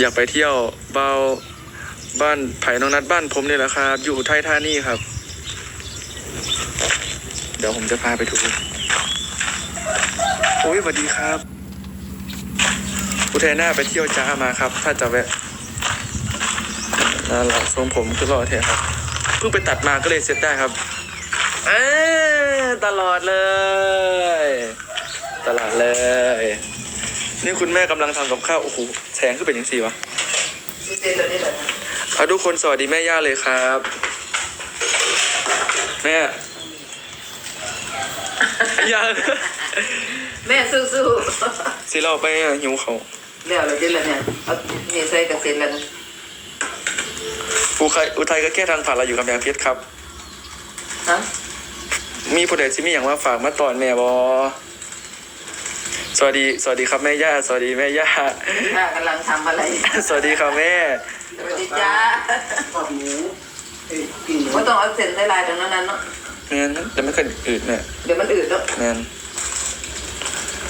อยากไปเที่ยวเบาบ้านไผ่น้องนัดบ้านผมนี่แหละครับ อยู่ไทยธานีครับ เดี๋ยวผมจะพาไปดูโอ้ยสวัสดีครับอุทัยน้าไปเที่ยวจ้ามาครับ ถ้าจะแวะน่ารักทรงผมคือรอเทครับเพิ่งไปตัดมาก็เลยเซ็ตได้ครับเอ้ตลอดเลย ตลอดเลย นี่คุณแม่กำลังทำกับข้าวโอ้โหแสงขึ้นเป็นยังสี่วะมีเซนแบบนี้แหละนะเอาทุกคนสวัสดีแม่ย่าเลยครับ แม่ย่าแม่สู้สิเราไปหิวเขาๆแล้วเราเจ็ดแล้วเนี่ยเอาเนี่ยใส่กับเซนแล้วนะอุทัยอุทัยก็แค่ทางผ่านเราอยู่กำแพงเพชรครับ ฮะมีผู้ใดที่มีอย่างว่าฝากมาตอนแม่บอ สวัสดีสวัสดีครับแม่ย่าสวัสดีแม่ย่าป้ากำลังทำอะไรสวัสดีครับแม่ สวัสดีจ้าทอดหมูเอ้ยปิ้งหมูว่าต้องเอาเซนใส่ลายตรงนั้นนั้นเนาะแม่นแต่ไม่เคยอืดแม่เดี๋ยวมันอืดแล้วแม่น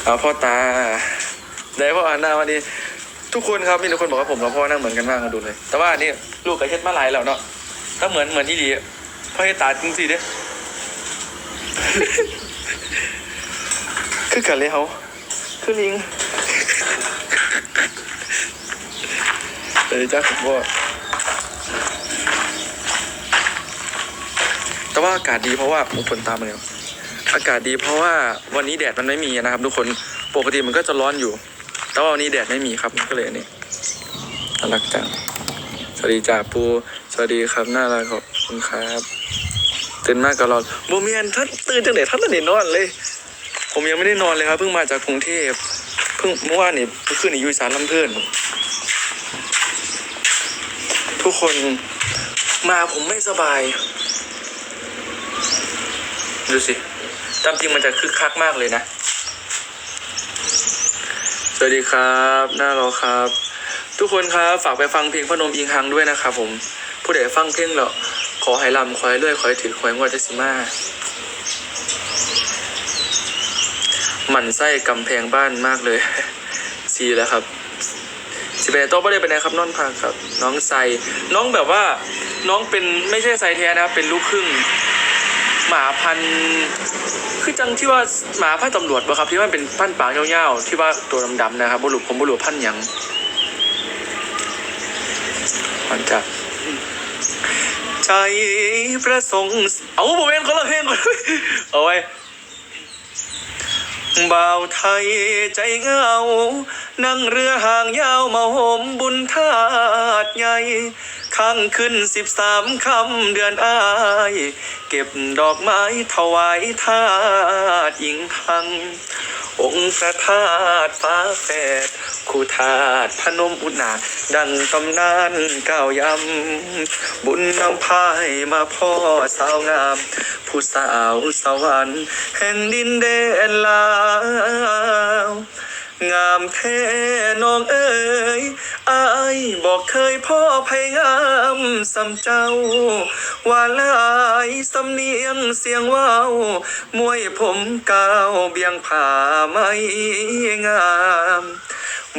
เอาพ่อตา ได้พ่ออ่านหน้าวันนี้ ทุกคนครับมีทุกคนบอกว่าผมกับพ่อนั่งเหมือนกันมากมาดูเลย แต่ว่านี่ลูกกับเฮ็ดมาหลายแล้วเนาะถ้าเหมือนเหมือนที่ดีพ่อเฮ็ดตาจริงสิเด้ คือกันเลยเขา คือลิงเดี๋ยวจ้าผมว่าแต่ว่าอากาศดีเพราะว่าผมฝนตามมาแล้วอากาศดีเพราะว่าวันนี้แดดมันไม่มีนะครับ ทุกคนปกติมันก็จะร้อนอยู่ แต่ว่าวันนี้แดดไม่มีครับก็เลยนี่น่ารักจังสวัสดีจ่าปูสวัสดีครับน่ารักขอบคุณครับตื่นมากก็รอนโบเมียนท่านตื่นจังไหนท่านตอนนี้นอนเลย ผมยังไม่ได้นอนเลยครับ เพิ่งมาจากกรุงเทพเพิ่งเมื่อวานนี่เพิ่งขึ้นอยู่อีสานลำเพื่อนทุกคนมาผมไม่สบาย ดูสิตามจริงมันจะคึกคักมากเลยนะ สวัสดีครับ หน้ารอครับ ทุกคนครับฝากไปฟังเพลงพนมอิงฮังด้วยนะครับผม ผู้ใดฟังเพลงแล้วขอให้ลำขอให้เลื่อยขอให้ถือขอให้งวดเจสิมา หมั่นไส้กำแพงบ้านมากเลยซีแล้วครับสิบเอ็ดโต๊ะไม่ได้ไปไหนครับนอนพักครับ น้องไซน้องแบบว่าน้องเป็นไม่ใช่ไซแท้นะครับเป็นลูกครึ่ง หมาพันคือจังที่ว่าหมาพันตำรวจป่ะครับที่ว่าเป็นพันธุ์ปากยาวๆที่ว่าตัวดำๆนะครับบุรุษผมบุรุษพันยังมันจะใจประสงค์เอาโมเมนต์คนละเพลงก่อนเอาไว้ บ่าวไทยใจเหงา นั่งเรือห่างยาวมาห่มบุญธาตุใหญ่ข้างขึ้นสิบสามคำเดือนอาย เก็บดอกไม้ถวายทาดหญิงทัง องค์พระธาตุฟ้าแฝด คู่ธาตุพนมอุณาดังตำนานก้าวยำ บุญนำพายมาพ่อสาวงาม ผู้สาวสวรรค์แห่งดินแดนลาว งามแท้น้องเอ๋ยอายบอกเคยพ่อไพงามสำเจ้า ว่าลายสำเนียงเสียงว่าวมวยผมกาวเบียงผ่าไม่งาม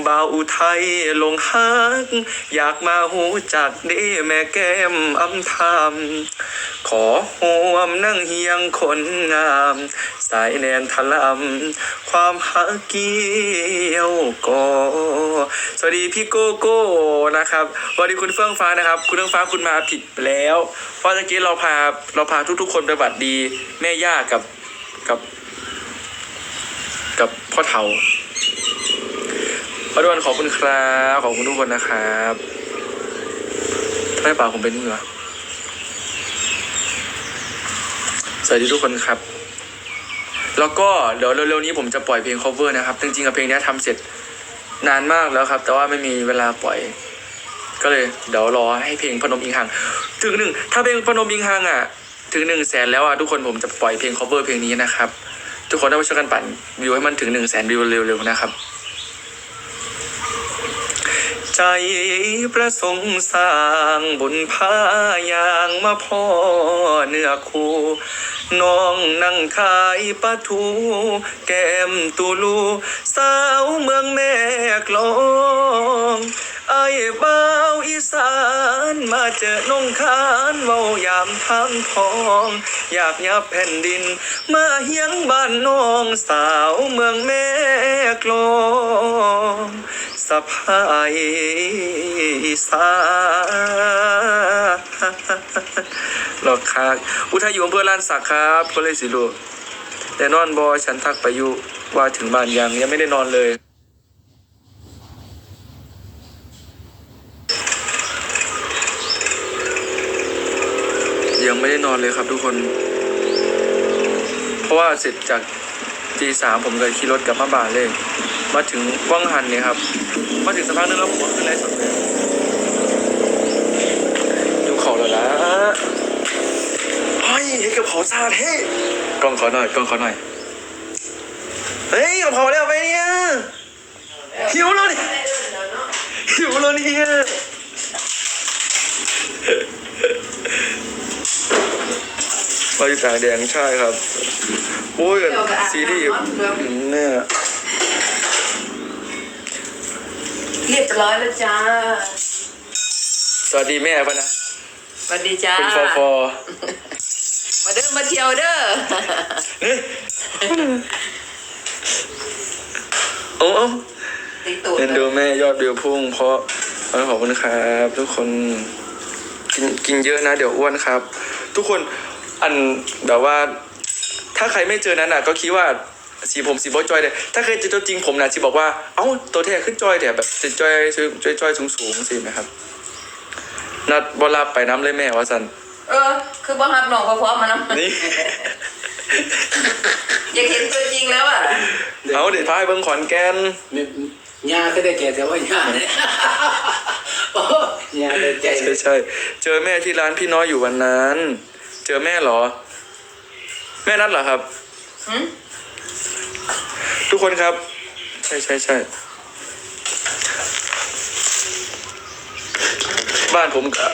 บ่าวอุทัยลงฮัก อยากมาหูจักเด้แม่แก้มอำทำขอหวมนั่งเฮียงคนงาม สายแนนทะลำความฮักเกี่ยวก่อสวัสดีพี่โกโก้นะครับสวัสดีคุณเฟื่องฟ้านะครับ คุณเฟื่องฟ้าคุณมาผิดแล้ว เพราะตะกี้เราพาเราพาทุกๆ คนไปบัดดี แม่ย่ากับกับ กับพ่อเฒ่า ขอดวนขอบคุณครับขอบคุณทุกคนนะครับทำไมปากผมเป็นมือสวัสดีทุกคนครับ แล้วก็เดี๋ยวเร็วๆนี้ผมจะปล่อยเพลง cover นะครับ จริงๆกับเพลงนี้ทำเสร็จนานมากแล้วครับ แต่ว่าไม่มีเวลาปล่อย ก็เลยเดี๋ยวรอให้เพลงพนมอิงหังถึงหนึ่งถ้าเพลงพนมอิงหังอะ ถึงหนึ่งแสนแล้วอะทุกคนผมจะปล่อยเพลง cover เพลงนี้นะครับ ทุกคนต้องช่วยกันปั่นวิวให้มันถึงหนึ่งแสนวิวเร็วๆนะครับ ใจประสงค์สร้างบุญพายางมาพ่อเนื้อคู่น้องนั่งขายปลาทู แก้มตูลู สาวเมืองแม่กลองไอ้ายมาเจอนงคานเว้ายามทางทอง อยากยับแผ่นดิน มาเฮียงบ้านน้องสาวเมืองแม่กลอง พายสานหลอกคากอุทัยอยู่อำเภอลานสักครับก็เลยสิลูกแต่นอนบอฉันทักไปอยู่ว่าถึงบ้านยังยังไม่ได้นอนเลยยังไม่ได้นอนเลยครับทุกคน เพราะว่าเสร็จจากตีสามผมเลยขี่รถกลับมาบ้านเลย มาถึงว่างหันเนี่ยครับ มาถึงสักพักนึงแล้วผมก็ขึ้นไลฟ์สดเลยดูเขาแล้วนะเฮ้ยเห็นกับเขาซาดเฮ้ยกล้องขอหน่อยกล้องขอหน่อยเฮ้ยกับเขาแล้วไปเนี่ยหิวแล้วนี่หิวแล้วเนี่ยมาอยู่ต่างแดงใช่ครับโอ้ยซีรีส์เนี่ย รียบร้อยแล้วจ้า สวัสดีแม่ปะนะสวัสดีจ้า คุณฟอฟอมาเด้อมาเที่ยวเด้อเฮ้ยโอ้โอ้ตีตูดเอ็นดูแม่ยอดวิวพุ่ง เพราะเออขอบคุณครับทุกคนกินกินเยอะนะ เดี๋ยวอ้วนครับ ทุกคนอันแบบว่า ถ้าใครไม่เจอนั้นอะ ก็คิดว่า สีผมสีบอสจอยเลยถ้าเคยเจอตัวจริงผมนะที่บอกว่า เอ้าตัวแท้ขึ้นจอยแต่แบบจะจอยจอยจอยสูงสูงๆสินะครับ นัดบอลาไปน้ำเลยแม่ว่าสันเออ คือบ่ฮับน้องพร้อมมานะนี่อยากเห็นตัวจริงแล้วอะเอาเดี๋ยวพาไปเบิ้งขอนแก่นเนี่ยยาก็ได้แก่แต่ว่ายาเนี่ยโอ้ยาได้ใจใช่ใช่เจอแม่ที่ร้านพี่น้อยอยู่วันนั้น เจอแม่เหรอ แม่นัดเหรอครับหืม ทุกคนครับ ใช่ใช่ใช่บ้านผมก็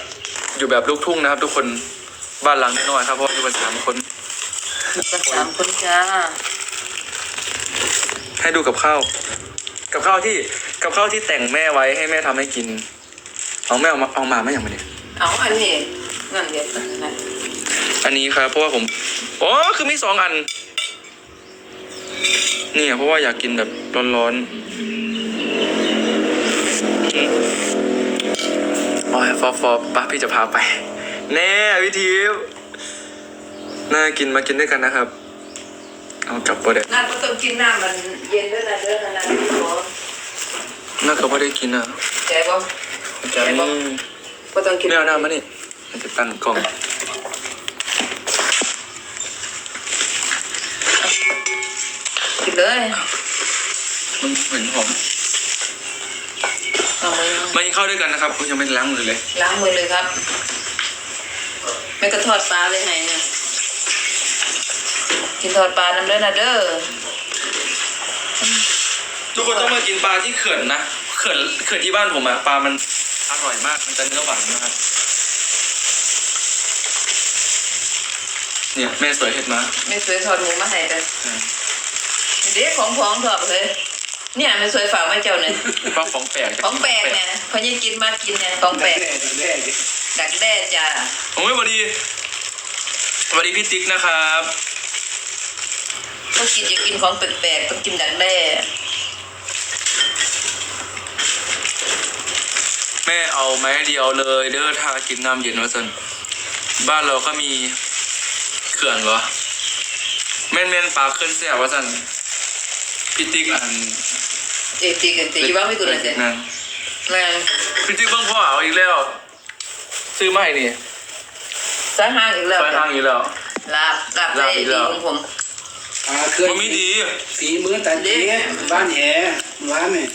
อยู่แบบลูกทุ่งนะครับ ทุกคนบ้านหลังน้อยๆครับเพราะว่าอยู่กันสามคนกันสามคนจ้าให้ดูกับข้าว กับข้าวที่กับข้าวที่แต่งแม่ไว้ให้แม่ทำให้กิน เอาแม่เอามาเอามาไม่อย่างไรเนี่ยเอาอันนี้นั่นเดี๋ยวกันนะอันนี้ครับเพราะว่าผมอ๋อคือมีสองอัน เนี่ยเพราะว่าอยากกินแบบร้อนๆอืมโอ้ยฟอฟอปะพี่จะพาไป แน่วิธีน่ากินมากินด้วยกันนะครับ เอากลับไปเด็ดนั่นก็ต้องกินน้ำมันเย็นด้วยนะเด้อนะนะพี่ขอน่าก็ไม่ได้กินอะใจบ่ใจนี่ก็ต้องกินไม่เอาหน้ามานี่มันจะตั้งกล้อง กิน เลยมันเหมือนหอมเอามือมากินข้าวด้วยกันนะครับยังไม่ได้ล้างมือเลย ล้างมือเลยครับแม่ก็ทอดปลาเลยไงเนี่ย กินทอดปลาน้ำเด้อนะเด้อ ทุกคนต้องมากินปลาที่เขื่อนนะเขื่อนเขื่อนที่บ้านผมอะปลามันอร่อยมากมันจะเนื้อหวานนะครับเนี่ยแม่สวยเห็ดมา ไม่สวยทอดหมูมาให้แต่ อืม เด็กของพ้องทอดเลยเนี่ยไม่สวยฝากไว้เจ้าเนี่ยปลาของแปลกของแปลกเนี่ยพอยังกินมากินเนี่ยของแปลกแรกแรกดักแด้จ้าโอ้ยสวัสดีสวัสดีพี่ติ๊กนะครับต้องกินอย่ากินของแปลกๆต้องกินดักแด้แม่เอาไม้เดียวเลยเด้อทากินน้ำเย็นวะสันบ้านเราก็มีเขื่อนเหรอแม่นแม่นปลาขึ้นเสียวะสัน พี่ติ๊กอันเจ๊ตีกันตีอยู่บ้านไม่กุนเลยเจ๊นั่นแม่งพี่ติ๊กเบิ่งพ่อเอาอีกแล้ว ซื้อมาให้นี่สายห้างอีกแล้วไปทางอีกแล้ว ลาบลาบได้ลาบอีกดีแล้ว ของผมอ่าเคยมันไม่ดีฝีมือตันเจ๊บ้านแหร้านนี่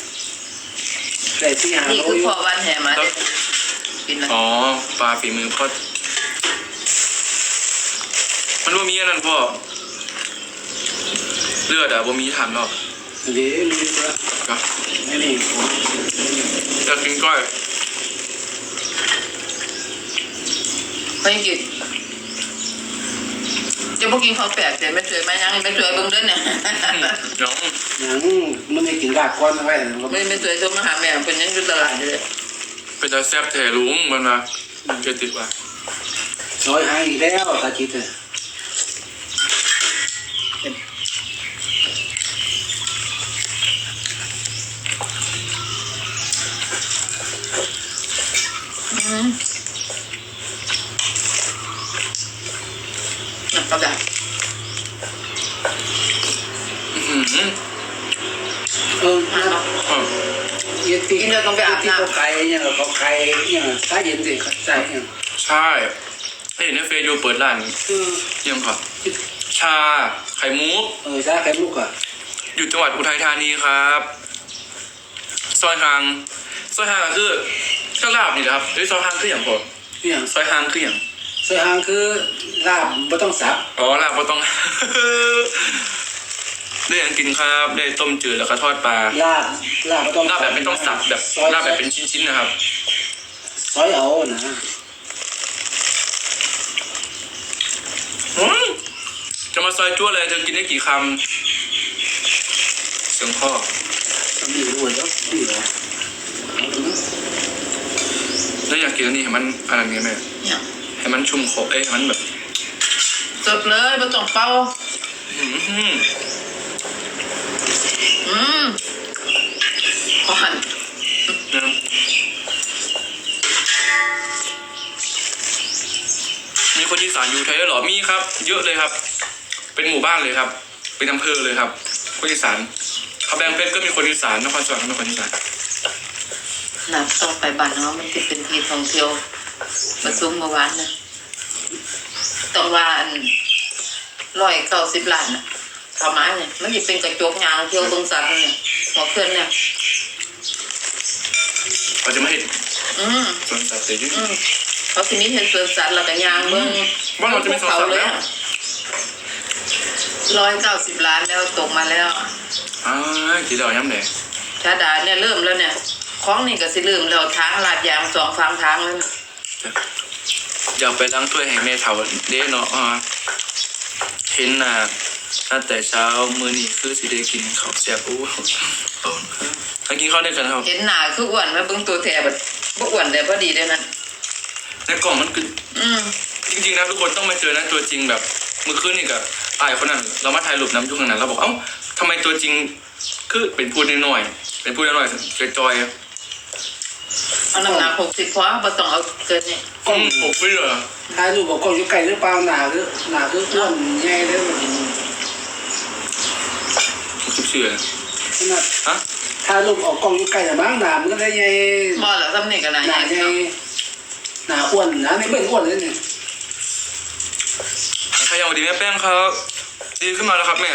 แต่ที่หานี่โลคืออยู่พ่อวันแห่มาเด้อกินนะอ๋อปลาฝีมือพ่อมันว่ามีอันนั้นพ่อเลือดอะบ่มีถามหรอก เดี๋ยวมีตัวก็นี่นี่อยากกินก้อยไม่กินจะพวกกินของแปลกแต่ไม่สวยไหมยังไม่สวยเบิ่งเด้อเนี่ยน้องยังมันไม่กินรากก้อนไว้ไม่ไม่สวยโทรมาหาแม่เป็นยังอยู่ตลาดเลยเป็นตาแซ่บแท้ลุงมันมาเจอติดว่ะซอยหางอีกแล้วตาจิตเลย อืมน่ะกระดาษอืมเออย็นตีกินแล้วต้องไปอาบน้ำที่เขาไก่เนี่ยเขาไก่เนี่ยตาเย็นสิเขาใส่เนี่ยใช่เห็นในเฟซอยู่เปิดร้านคือยังก่อนชาไข่มุกเออชาไข่มุกอะอยู่จังหวัดอุทัยธานีครับซอยหางซอยหางก็คือ ก็ลาบนี่แหละครับเฮ้ยซอยหางคืออย่างผมเนี่ยซอยหางคืออย่างซอยหางคือลาบไม่ต้องสับอ๋อลาบก็ต้อง ได้อย่างกินครับได้ต้มจืดแล้วก็ทอดปลาลาบลาบไม่ต้องลาบแบบไม่ต้องสับแบบซอยลาบแบบเป็นชิ้นๆนะครับ ซอยเอานะอืมจะมาซอยจ้วเลยจะกินได้กี่คำเสียงพ่อ มีรวยแล้วมีเหรอ แล้วอยากกินอันนี้ให้มันอะไรเงี้ยแม่เนี่ยให้มันชุ่มคอเอ้ยให้มันแบบสดเลยไม่ต้องเป่าอื้อหืออืมหวานนะมีคนอีสานอยู่ไทยด้วยเหรอมีครับ เยอะเลยครับ เป็นหมู่บ้านเลยครับ เป็นอำเภอเลยครับ คนอีสานเขาแบงเพชรก็มีคนอีสานนครสวรรค์ก็มีคนอีสาน น่ะต้องไปบ้านเนาะมันจะเป็นที่ท่องเที่ยวมาซุ้มเมื่อวานนะต้องว่าอันร้อยเก้าสิบล้านน่ะเข้ามาเนี่ยมันจะเป็นกระจกยางเที่ยวตรงสัตว์เนี่ยหัวเคลื่อนเนี่ยเขาจะไม่ให้อืมสวนสัตว์เสียยุ่งอืมเพราะทีนี้เห็นสวนสัตว์แล้วก็ยางเบิ้งบ้านเราจะมีสวนสัตว์แล้วร้อยเก้าสิบล้านแล้วตกมาแล้วอ่ากี่ดอกย้ำแดงชาดาเนี่ยเริ่มแล้วเนี่ย ของนี่ก็สิเริ่มแล้วทางลาดยางสองฟังทางแล้วนะอยากไปล้างถ้วยแห่งเมถาวเด้เนาะอ่าเห็นน่ะตั้งแต่เช้ามือนี่คือสิได้กินข้าวแซ่บอู้โอ้ถ้ากินข้าวได้วยกันครับเห็นหนาคืออ้วนไหมาเบิ้งตัวแทแบบบ่อ้วนแต่พอดีเลยนะในกล่องมันคืออืมจริงๆนะทุกคนต้องมาเจอนะตัวจริงแบบมือคืนนี่กับอายคนนั้นเรามาถ่ายรูปน้ำยุคนั้นเราบอกเอ้าทำไมตัวจริงคือเป็นพูดน้อยๆเป็นพูดน้อยๆจอย เอาน้ำหนักหกสิบพอบ่ต้องเอาเกินนี่ๆกล้องผมไม่เหรอถ่ายรูปบอกกล้องอยู่ไกลหรือเปล่าหนาคือหนาคืออ้วนใหญ่เลยมันผมเชื่อขนาดฮะถ่ายรูปออกกล้องอยู่ไกลแต่บางหนามันก็ได้ใหญ่บ่ละซ้ำนี่ก็น่าหนาใหใหญ่ญ่หนาอ้วนหนาไม่เป็นอ้วนเลยเนี่ยใครยังดีแม่แป้งครับ ดีขึ้นมาแล้วครับแม่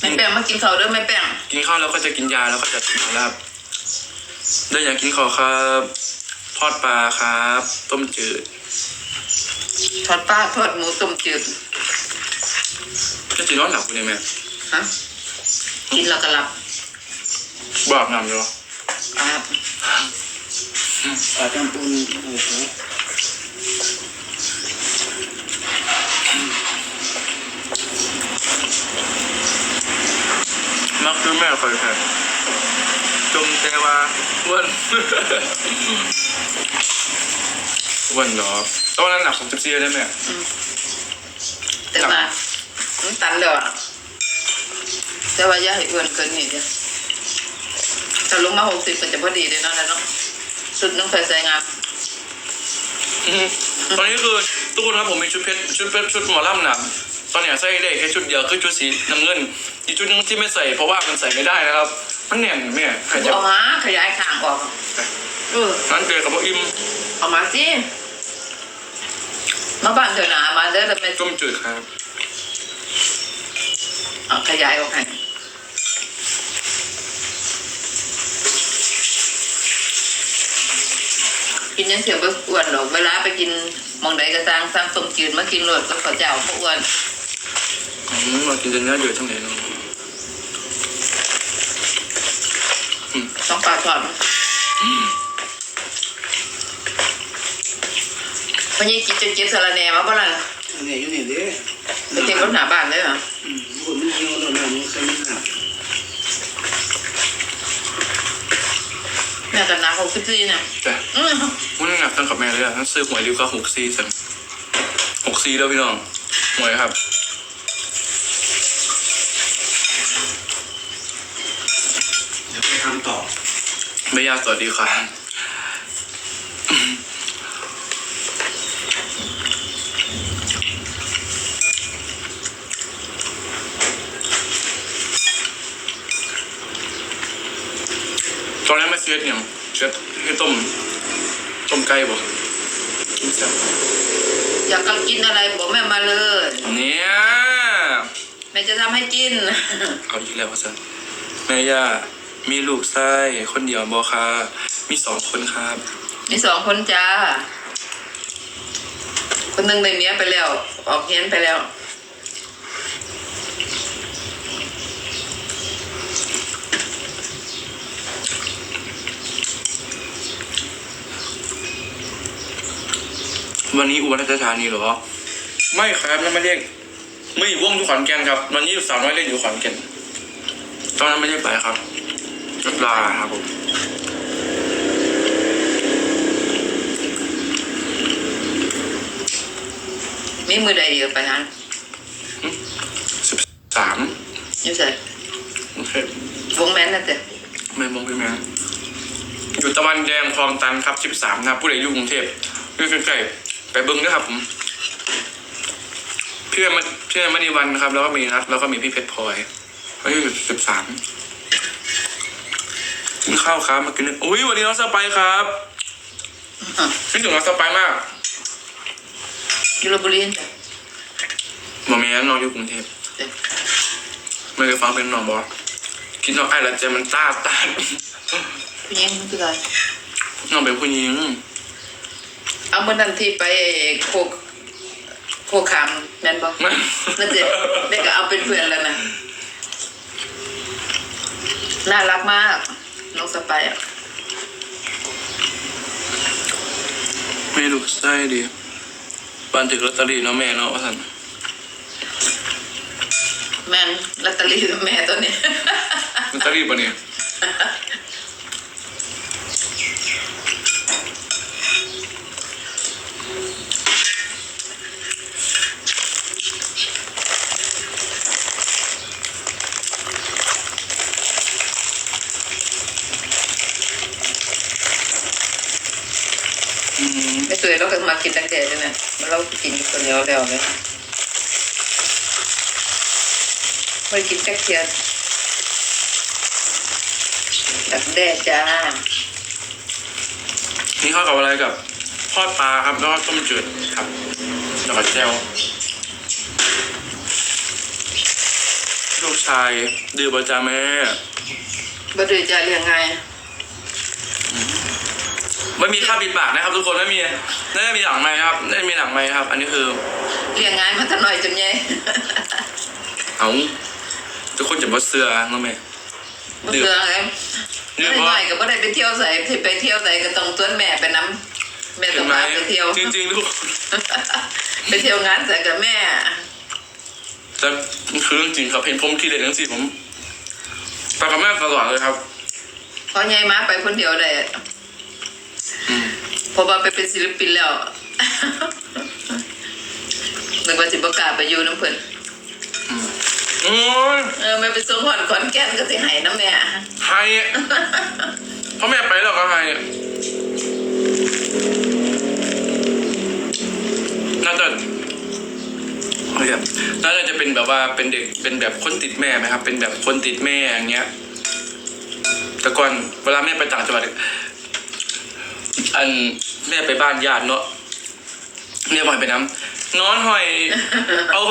ไม่แป้งมากินข้าวเด้อไม่แป้งกินข้าวแล้วก็จะกินยาแล้วก็จะกินยาแล้วครับ ได้อยากกินข้าวครับ ทอดปลาครับ ต้มจืดทอดปลาทอดหมูต้มจืดจะจีนอนหลับคุณยังแม่ฮะกินแล้วก็หลับบอกนำอยู่หรออ่าปลาจำปูนโอ้โหมักคือแม่คอยแทน จมแต่ว่าอ้วนอ้วนเหรอตอนนั้นหนักผมจะเสียได้ไหมแต่ว่ามันตันแล้วอะแต่ว่าอย่าให้อ้วนเกินนี่เด้อถ้าลงมาหกสิบก็จะพอดีเลยเนาะแล้วเนาะสุดน้องเคยใส่งามอืมตอนนี้คือทุกคนครับผมมีชุดเพชรชุดเพชรชุดหมอลำหนักตอนเนี้ยใส่ได้แค่ชุดเดียวคือชุดสีน้ำเงินอีกชุดหนึงที่ไม่ใส่เพราะว่ามันใส่ไม่ได้นะครับ มันแน่นแม่ใครจะเอามาขยายข้างออกเออนั้นเจอกับพ่ออิมเอามาสิมาบ้านเถอะนะมาเด้อแต่ไม่ต้มจืดครับเอาขยายออกให้กินยังเสียบ่อ้วนหรอกเวลาไปกินหมองใดก็ตามสั่งต้มจืดมากินรวดก็ข้าวเจ้าบ่อ้วนอืมเรากินจนเนื้อเยอะทั้งไหนเนาะ ต้องปลาทอดพอยี่กินจนกินสาระแหน่มาบ่ล่ะอันนี้อยู่นี่เด้ไปเต็มรถหนาบ้านเลยเหรออืมคนมันเหี่ยวแล้วนะมันเคยมันหนาแม่กันนะหกสิบสี่เนี่ยแต่อืมมันหนักตั้งกับแม่เลยอะทั้งซื้อหวยริวก็หกซีสันหกซีแล้วพี่น้องหวยครับ เดี๋ยวไปทำต่อ ไม่ยากสวัสดีค่ะ ตอนแรกไม่เสียดเนี่ยเสียดให้ต้ม ต้มไก่บ่กินแซ่บอยากกินอะไรบอกแม่มาเลยเนี่ยแม่จะทำให้กิน เอาอีกแล้วสันแม่ย่า มีลูกไส้คนเดียวบอค่ะมีสองคนครับ มีสองคนจ้า คนหนึ่งได้เมียไปแล้ว ออกเฮียนไปแล้ว วันนี้อุบลราชธานีเหรอ ไม่ครับนั่นไม่เรียกไม่อยู่วงอยู่ขอนแก่นครับ วันนี้สาวน้อยเล่นอยู่ขอนแก่นตอนนั้นไม่ได้ไปครับ รับลาครับผมมีมือใดเดียวไปนั้นสิบสามอยู่ใส่โอเควงแมนนั่นแต่ไม่มองพี่แม่อยู่ตะวันแดงคลองตันครับสิบสามครับผู้ใดอยู่กรุงเทพอยู่ใกล้ๆไปเบิ้งด้วยครับผมพี่แม่มาพี่แม่มณีวันครับ แล้วก็มีนัดแล้วก็มีพี่เพชรพลอยอายุสิบสาม กินข้าวครับมากินอุ้ยวันนี้น้องสไปร์ครับคิดถึงน้องสไปร์มากอยู่ลพบุรีจ้ะหมอแม่น้องอยู่กรุงเทพจ้ะไม่เคยฟังเป็นน้องบอกคิดน้องไอ้ละเจมันต้าตานผู้หญิงมันคืออะไรน้องเป็นผู้หญิงเอาเมื่อนั้นที่ไปโคกโคกคามแมนบอกนั่นเด็ได้ก็เอาเป็นเพื่อนแล้วนะน่ารักมาก น้องสไปร์อะไม่รู้ใช่ดีบ้านถึงลอตเตอรี่เนาะแม่เนาะว่าสันแมนลอตเตอรี่กับแม่ตัวนี้ลอตเตอรี่ปะเนี่ย อืมไม่สวยเราก็มากินตั้งแต่ด้วยนะมันเรากินคนเดียวแล้วเลยไม่ได้กินแค่เทียนดักแด้จ้านี่เข้ากับอะไรกับทอดปลาครับแล้วก็ต้มจืดครับแล้วก็แจ่วลูกชายดื้อประจาแม่บ่ดื้อจะเรียงไง ไม่มีค่าปิดปากนะครับ ทุกคนไม่มีไม่ได้มีหลังไม้ครับไม่ได้มีหลังไม้ครับ อันนี้คือ เรียงไงมาตั้งหน่อยจนใหญ่เอาทุกคนจะมาเสือน้องแม่บ่เสือไงนี่ไม่เพราะหน่อยก็บ่ได้ไปเที่ยวใส่ที่ไปเที่ยวใส่ก็ต้องต้วนแม่ไปน้ำแม่เห็ต้อนงไหมพาไปเที่ยวจริงๆทุกคนไปเที่ยวงานใส่กับแม่แต่คือเรื่องจริงครับเห็นผมทีเด็ดทั้งสี่ผมไปกับแม่ตลอดเลยครับพอใหญ่มาไปคนเดียวได้อืมเพราะว่าไปเป็นศิลปินแล้วนึกว่าสิบกล้าไปอยู่น้ำเพิ่นโอ้ยเออแม่ไปส่งหอดขอนแก่นก็สิให้น้ำแม่ไฮเพราะแม่ไปแล้วก็ไฮน่าจะโอเคน่าจะเป็นแบบว่าเป็นเด็กเป็นแบบคนติดแม่ไหมครับ เป็นแบบคนติดแม่อย่างเงี้ยแต่ก่อนเวลาแม่ไปต่างจังหวัด อันแม่ไปบ้านญาติเนาะเรียกหอยไปน้ำนอนหอย เอา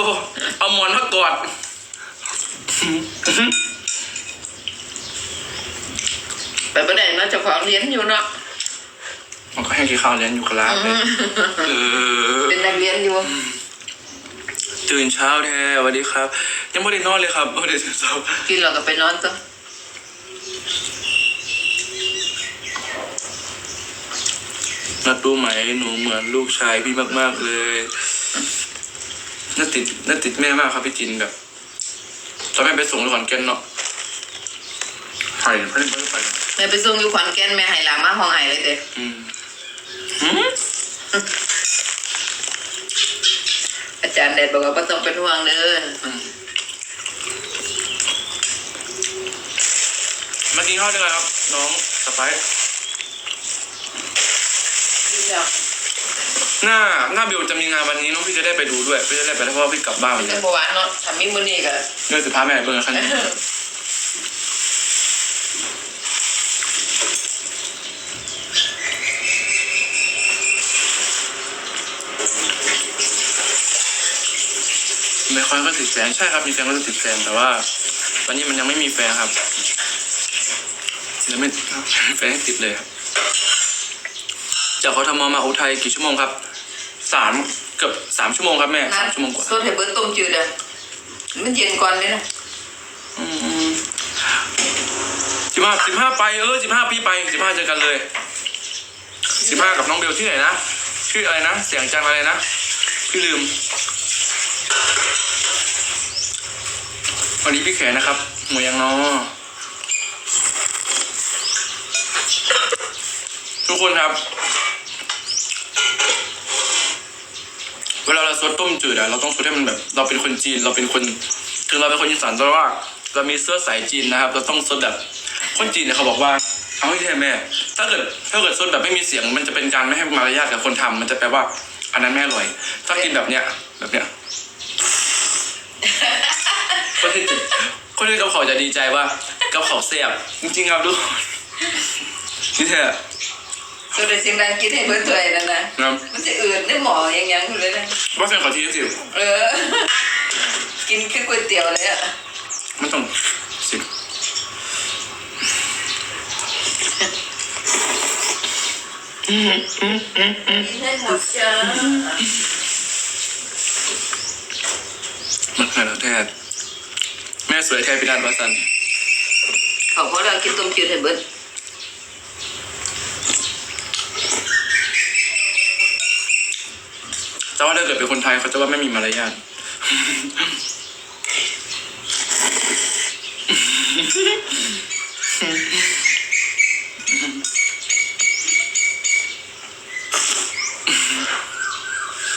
เอาหมอนมากอดไปบ่ได้เนาะเจ้าของเรียนอยู่เนาะมันก็ให้กินข้าวเลี้ยงอยู่กับร้านเลยเออเป็นนักเรียนอยู่ตื่นเช้าแท้สวัสดีครับ ยังไม่ได้นอนเลยครับไม่ได้ตื่นเช้ากินแล้วก็ไปนอนซะ นัดรู้ไหมหนูเหมือนลูกชายพี่มากๆเลยน่าติดน่าติดแม่มากครับพี่จินแบบตอนแม่ไปส่งที่ขอนแก่นเนาะไปไม่ได้ไม่ได้ไปนะไปม่ไปส่งอยู่ขอนแก่นแม่ให้หลามาห้องไห้เลยเด้อืมหืมอาจารย์แดดบอกว่าบ่ต้องเป็นห่วงเด้อมากินข้าวด้วยกันครับ น้องสไปซ์ เดี๋ยวหน้าหน้าบิวจะมีงานวันนี้น้องพี่จะได้ไปดูด้วยพี่จะได้ไปเพราะว่าพี่กลับบ้านเหมือนเป็กันนเบาหวานเนาะทำมีมื้อนี้ก็เนื่องจากพาแม่เบิ่งคันนี้ไม่ค่อยก็ติดแฟนใช่ครับมีแฟนก็จะติดแฟนแต่ว่า ตอนนี้มันยังไม่มีแฟนครับยังไม่แฟนให้ติดเลยครับ จากเขาทำมมาอุทัยกี่ชั่วโมงครับสามเกือบสามชั่วโมงครับแม่สามชั่วโมงกว่า สดให้เบิดต้มจืดอะมันเย็นก่อนเลยนะสิบห้าสิบห้าไปเออสิบห้าพี่ไปสิบห้าเจอกันเลยสิบห้ากับน้องเบลที่ไหนนะชื่ออะไรนะเสียงจังอะไรนะพี่ลืม วันนี้พี่แขนนะครับหมูยังนอทุกคนครับ เวลาเราซดต้มจืดอะเราต้องซดให้มันแบบ เราเป็นคนจีน เราเป็นคน ถึงเราเป็นคนอีสานแต่ว่าเรามีเสื้อสายจีนนะครับ เราต้องซดแบบ คนจีนเนี่ยเขาบอกว่า เอาให้แท้แม่ ถ้าเกิดถ้าเกิดซดแบบไม่มีเสียง มันจะเป็นการไม่ให้มารยาทกับคนทำมันจะแปลว่า อันนั้นไม่อร่อย ถ้ากินแบบเนี้ย แบบเนี้ยคนที่คนที่กับเขาจะดีใจว่ากับเขาเสียบจริงๆครับทุกคนนี่แท้ สดให้เสียงดังกินให้เบิดถ้วยนั่นนะนะมันจะอืดในหมอยังยังอยู่เลยนะว่าแฟนขอทีสิเออ กินคือก๋วยเตี๋ยวเลยอะมันต้องสิกินให้หมดจ้ามันขนาดแท้แม่สวยแท้พิดานวัสันเขาเพราะเรากินต้มจืดให้เบิด แต่ว่าถ้าเกิดเป็นคนไทยเขาจะว่าไม่มีมารยาท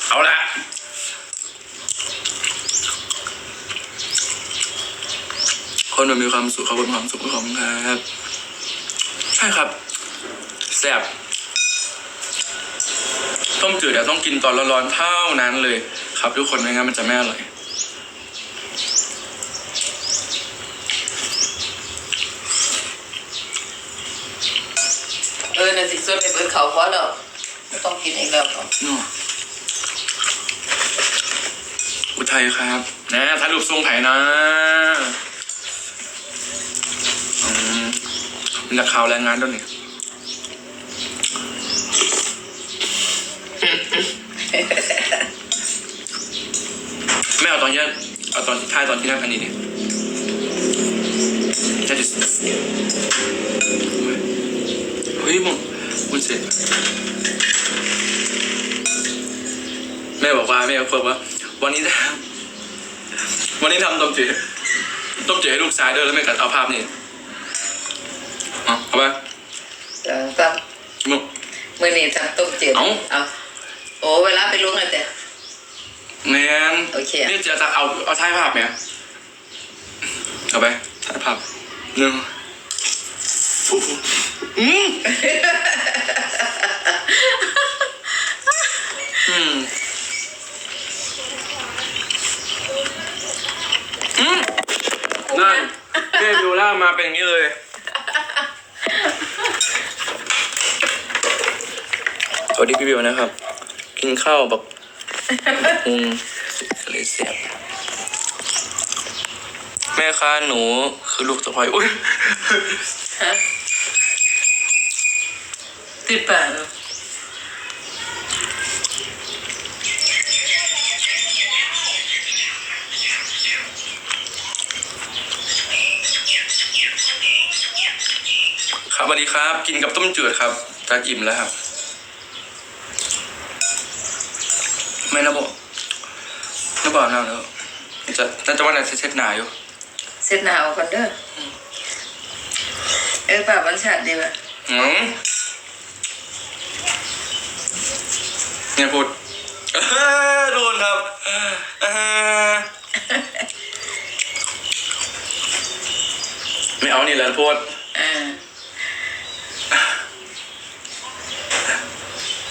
เอาละคนมันมีความสุขเขาเป็นความสุขของครับ ใช่ครับแซ่บ ต้มจืดเดี๋ยวต้องกินตอนร้อนๆเท่านั้นเลย ครับ ทุกคนไม่งั้นมันจะไม่อร่อยเออน่ะสิสดให้เบิดเขาเพราะเราไม่ต้องกินอีกแล้วครับเนาะอุทัยครับ นะถ่ายรูปทรงไผ่นะอืมมีนักข่าวแรงงานด้วยนี่ ไม่เอาตอนเนี้ยเอาตอนที่ท้ายตอนที่นั่งอันนี้เนี่ยจะดิเฮ้ยมึงคุณเสร็จแม่บอกว่าแม่บอกว่า วันนี้วันนี้ทำต้มจืดต้มจืดให้ลูกชายด้วยแล้วแม่กัดเอาภาพนี่เอาเอาไปเออครับมึงมื่อนี้ทำต้มจืดเอ้าเอา โอ้เวลาไปลุงเลยแต่แนนโอเค นี่จะจะเอาเอาถ่ายภาพไหมเอาไปถ่ายภาพหนึ่งฟูฟูอืมอืมอืมนั่นแม่ดูล่ามาเป็นอย่างนี้เลย สวัสดีพี่บิวนะครับ กินข้าวแบบอืมเลยเสียบแม่ค้าหนูคือลูกสะพ้อยอุ้ยฮะติดปากเหรอครับสวัสดีครับ กินกับต้มจืดครับจะอิ่มแล้วครับ ไม่นะบอกนะบอกนะแล้วจะน่าจะว่าน่าจะเช็ดหนาอยู่เสร็จหนาวกันเด้อเออป่าวันชาติดีป่ะอืมเนี่ยพูดโดนครับเออไม่เอานี่แหละพูดอ่า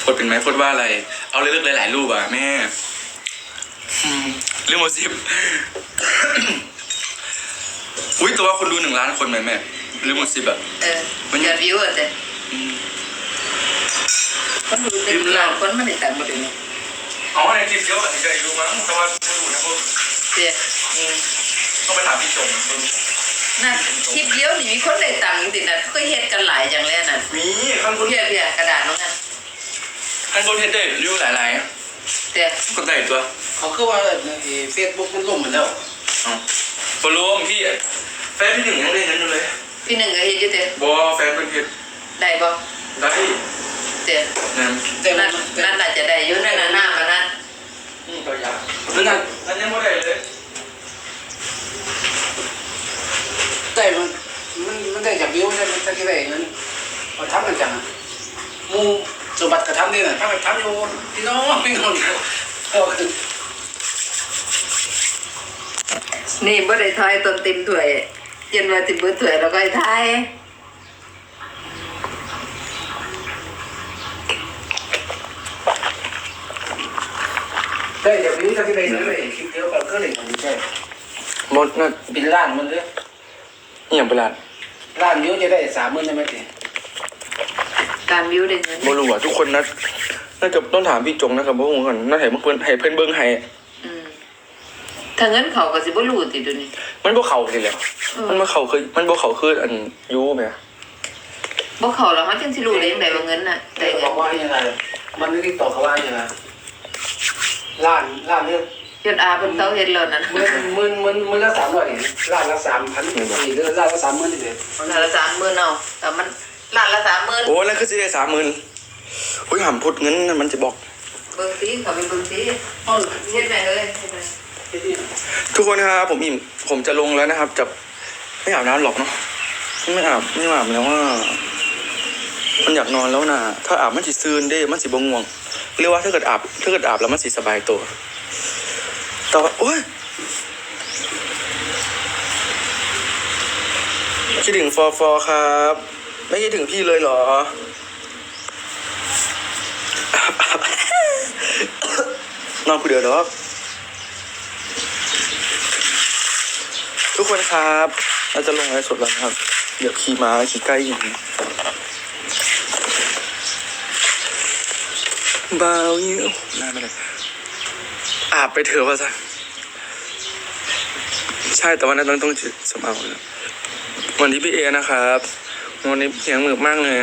พูดเป็นไหมพูดว่าอะไร เอาเลือกหลายๆรูปอะแม่อืมเรื่องโมซิบอุ้ยแต่ว่าคนดูหนึ่งล้านคนไหมแม่เรื่องโมซิบอะเออมันยอดวิวอะแต่คนดูหนึ่งล้านคนมันได้ตังค์หมดเลยเนี่ยอ๋อในคลิปเยอะกว่าที่เคยดูมั้งแต่ว่าไม่ดูนะพวกเสียอืมต้องไปถามพี่จงนั่นคลิปเดียวนี่มีคนได้ตังค์ติดนะก็เฮ็ดกันหลายอย่างเลยน่ะมีข้างบนเพียเพียกระดาษน้องกัน ข้างบนเทสได้รีวิวหลายๆอะแต่ก็ได้ตัวเขาคือว่าเฟซบุ๊กมันล่มหมดแล้วอ๋อฟอลโล่พี่แฟนพี่หนึ่งยังเล่นนั้นอยู่เลยพี่หนึ่งก็เฮ็ดอยู่แต่บอแฟนเป็นเพชรได้บ่ได้แต่นะแต่นั่มันนนั่นน่าจะได้อยู่นั่นน่ะหน้ามันนั่นนี่ตัวอย่างนั่นนั่นยังไม่ได้เลยได้มันมันมันได้จากวิวได้มันจะกี่ได้เงินเอาทำกันจังอะหมู สมบัติกระทำนี่น่ะถ้าไปทำอยู่พี่น้องพี่น้องเอาคือนี่บ่ได้ทายต้นเต็มถ้วยเย็นว่าสิเบิดถ้วยแล้วก็ให้ทายได้จากวิวจะกี่ได้เงินได้คลิปเดียวกันก็เลยมันใช่หมดนั่นเป็นล้านมันเลยนี่อย่างเป็นล้านล้านวิวจะได้สามหมื่นได้ไหมที การวิวได้เงินบรู้อะทุกคนนะน่าจะต้องถามพี่จงนะครับเพราะผมก่อนน่าให้เพื่อนให้เพื่อนเบิ้งให้อืมถ้าเงินเขาก็สิบ่รู้ติเดูนี่มันบ่เข่าเลยแหละเออมันบ่เข่าคือมันบ่เข่าคืออันยูไหมบ่เขาแล้วมันจังสิรู้ได้จังไดว่าเงินน่ะได้บเงิอนกว่ายังไงมันไม่ได้ตอบเขาว่ายังไงล้านล้านเนี่ยยอดอาเพิ่นเต้าเฮ็ดแล้วนั่นหมื่นหมื่นหมื่นหมื่นละสามร้อยล้านละสามพันสี่เดือนล้านละสามหมื่นนี่เลยล้านละ30,000เอาแต่มัน ล้านละ30,000โอ้นั่นคือสิได้สามหมื่นอุ้ยหามพูดเงินนั่นมันจะบอก เบิ่งสิเขาไปเบิ่งสิอ๋อเฮ็ดแม่เอ้ยเฮ็ดแม่ทุกคนครับผมอิ่มผมจะลงแล้วนะครับจะไม่อาบน้ำหรอกเนาะไม่อาบไม่อาบแล้วว่า มันอยากนอนแล้วนะถ้าอาบมันสิซืนเด้มันสิบง่วงเรียกว่าถ้าเกิดอาบถ้าเกิดอาบแล้วมันสิสบายตัวแต่ว่าโอ้ยคิดถึงฟอฟอครับ ไม่คิดถึงพี่เลยเหรอ นอนผู้เดียวเหรอทุกคนครับเราจะลงไลฟ์สดแล้วนะครับ เดี๋ยวขี่ม้าขี่ใกล้อย่างนี้เบาเยี่ยวน่าไม่ได้อาบไปเถอะว่าซะใช่แต่วันนั้นต้องต้องสมเอาวันนี้พี่เอนะครับ วันนี้เสียงหมือบมากเลย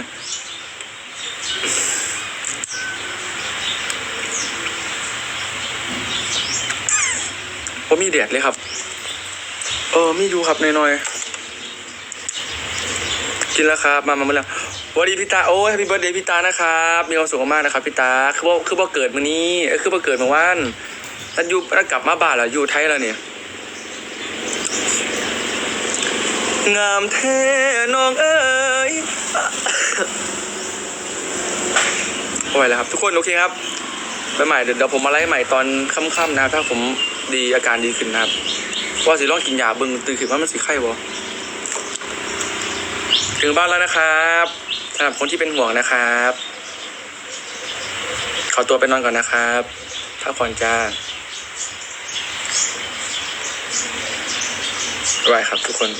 ผมมีแดดเลยครับ เออ มีอยู่ครับน้อยๆกินแล้วครับ มามามาแล้ววัสดีพี่ตา โอ้ยพี่เบิร์ดเดย์พี่ตานะครับ มีความสุขมากนะครับพี่ตา คือว่าคือว่าเกิดมื้อนี้คือว่าเกิดเมื่อวานแล้วอยู่แล้วกลับมาบ้านแล้วอยู่ไทยแล้วเนี่ยงามแท้น้องเอ้ย เอาไว้แล้วครับ ทุกคนโอเคครับไปใหม่เดี๋ยวผมมาไล่ใหม่ตอนค่ำๆนะครับถ้าผมดีอาการดีขึ้นนะครับว่าสิลองกินยาบึงตื่นขึ้นว่ามันสิไข้บ่ถึงบ้านแล้วนะครับสำหรับคนที่เป็นห่วงนะครับ ขอตัวไปนอนก่อนนะครับพักผ่อนจ้าบ๊ายครับทุกคน